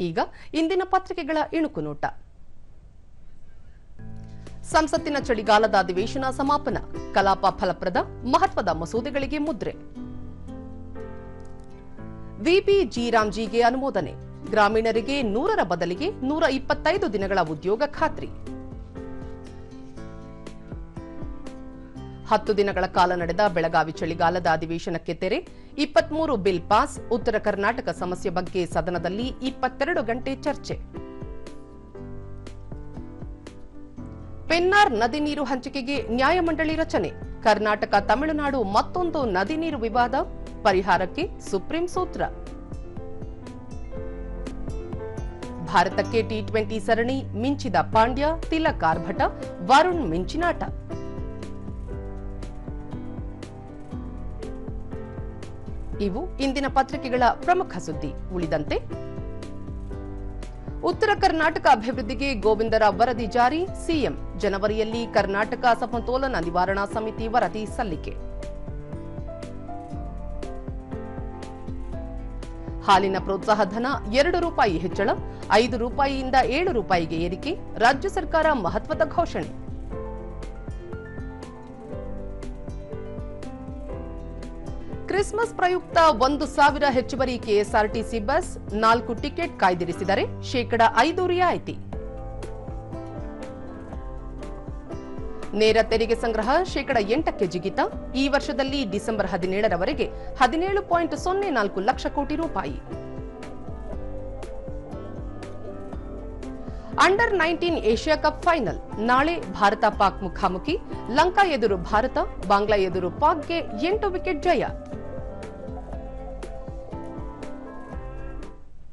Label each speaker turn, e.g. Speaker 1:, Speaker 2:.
Speaker 1: ಈಗ ಇಂದಿನ ಪತ್ರಿಕೆಗಳ ಇಣುಕು ನೋಟ. ಸಂಸತ್ತಿನ ಚಳಿಗಾಲದ ಅಧಿವೇಶನ ಸಮಾಪನ, ಕಲಾಪ ಫಲಪ್ರದ ಮಹತ್ವದ ಮಸೂದೆಗಳಿಗೆ ಮುದ್ರೆ. ವಿಪಿ ಜಿರಾಮ್ಜಿಗೆ ಅನುಮೋದನೆ, ಗ್ರಾಮೀಣರಿಗೆ ನೂರರ ಬದಲಿಗೆ ನೂರ ಇಪ್ಪತ್ತೈದು ದಿನಗಳ ಉದ್ಯೋಗ ಖಾತ್ರಿ. ಹತ್ತು ದಿನಗಳ ಕಾಲ ನಡೆದ ಬೆಳಗಾವಿ ಚಳಿಗಾಲದ ಅಧಿವೇಶನಕ್ಕೆ ತೆರೆ, ಇಪ್ಪತ್ಮೂರು ಬಿಲ್ ಪಾಸ್, ಉತ್ತರ ಕರ್ನಾಟಕ ಸಮಸ್ಯೆ ಬಗ್ಗೆ ಸದನದಲ್ಲಿ ಇಪ್ಪತ್ತೆರಡು ಗಂಟೆ ಚರ್ಚೆ. ಪೆನ್ನಾರ್ ನದಿ ನೀರು ಹಂಚಿಕೆಗೆ ನ್ಯಾಯಮಂಡಳಿ ರಚನೆ, ಕರ್ನಾಟಕ ತಮಿಳುನಾಡು ಮತ್ತೊಂದು ನದಿ ನೀರು ವಿವಾದ, ಪರಿಹಾರಕ್ಕೆ ಸುಪ್ರೀಂ ಸೂತ್ರ. ಭಾರತಕ್ಕೆ ಟಿ ಟ್ವೆಂಟಿ ಸರಣಿ ಮಿಂಚಿದ ಪಾಂಡ್ಯ, ತಿಲಕ್ ಆರ್ಭಟ, ವರುಣ್ ಮಿಂಚಿನಾಟ. ಇವು ಇಂದಿನ ಪತ್ರಿಕೆಗಳ ಪ್ರಮುಖ ಸುದ್ದಿ. ಉಳಿದಂತೆ, ಉತ್ತರ ಕರ್ನಾಟಕ ಅಭಿವೃದ್ಧಿಗೆ ಗೋವಿಂದರ ವರದಿ ಜಾರಿ, ಸಿಎಂ ಜನವರಿಯಲ್ಲಿ ಕರ್ನಾಟಕ ಸಮತೋಲನ ನಿವಾರಣಾ ಸಮಿತಿ ವರದಿ ಸಲ್ಲಿಕೆ. ಹಾಲಿನ ಪ್ರೋತ್ಸಾಹ ಧನ ಎರಡು ರೂಪಾಯಿ ಹೆಚ್ಚಳ, ಐದು ರೂಪಾಯಿಯಿಂದ ಏಳು ರೂಪಾಯಿಗೆ ಏರಿಕೆ, ರಾಜ್ಯ ಸರ್ಕಾರ ಮಹತ್ವದ ಘೋಷಣೆ. ಕ್ರಿಸ್ಮಸ್ ಪ್ರಯುಕ್ತ ಒಂದು ಸಾವಿರ ಹೆಚ್ಚುವರಿ ಕೆಎಸ್ಆರ್ಟಿಸಿ ಬಸ್ ನಾಲ್ಕು ಟಿಕೆಟ್ ಕಾಯ್ದಿರಿಸಿದರೆ ಶೇಕಡ ಐದು ರಿಯಾಯಿತಿ. ನೇರ ತೆರಿಗೆ ಸಂಗ್ರಹ ಶೇಕಡ ಎಂಟಕ್ಕೆ ಜಿಗಿತ. ಈ ವರ್ಷದಲ್ಲಿ ಡಿಸೆಂಬರ್ ಹದಿನೇಳರವರೆಗೆ ಹದಿನೇಳು ಪಾಯಿಂಟ್ ಸೊನ್ನೆ ನಾಲ್ಕು ಲಕ್ಷ ಕೋಟಿ ರೂಪಾಯಿ. Under nineteen Asia cup final. ನಾಳೆ ಭಾರತ ಪಾಕ್ ಮುಖಾಮುಖಿ. ಲಂಕಾ ಎದುರು ಭಾರತ, ಬಾಂಗ್ಲಾ ಎದುರು ಪಾಕ್ಗೆ ಎಂಟು ವಿಕೆಟ್ ಜಯ.